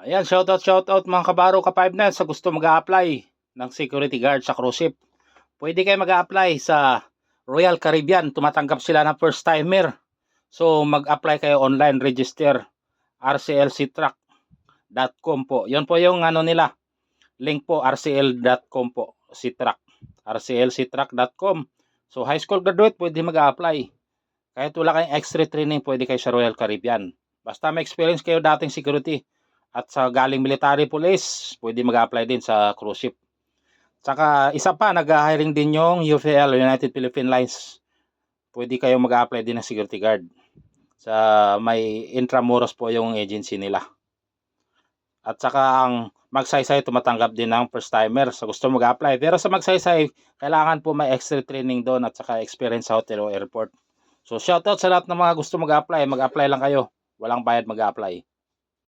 Ayan, shoutout, shoutout mga kabaro ka 5 sa gusto mag-a-apply ng security guard sa cruise ship. Pwede kayo mag-a-apply sa Royal Caribbean. Tumatanggap sila ng first timer. So mag-apply kayo online, register rclctrack.com po. Yan po yung ano nila. Link po rcl.com po. Ctrack. rclctrack.com. So high school graduate pwede mag-a-apply. Kahit wala kayong extra training, pwede kayo sa Royal Caribbean. Basta may experience kayo dating security at sa galing military police, pwede mag-apply din sa cruise ship. Saka isa pa, nag-hiring din yung UFL, United Philippine Lines. Pwede kayo mag-apply din ng security guard. Sa may Intramuros po yung agency nila. At saka ang magsaysay tumatanggap din ng first timer sa gusto mag-apply. Pero sa magsaysay, kailangan po may extra training doon at saka experience sa hotel o airport. So shoutout sa lahat ng mga gusto mag-apply, mag-apply lang kayo. Walang bayad mag-apply.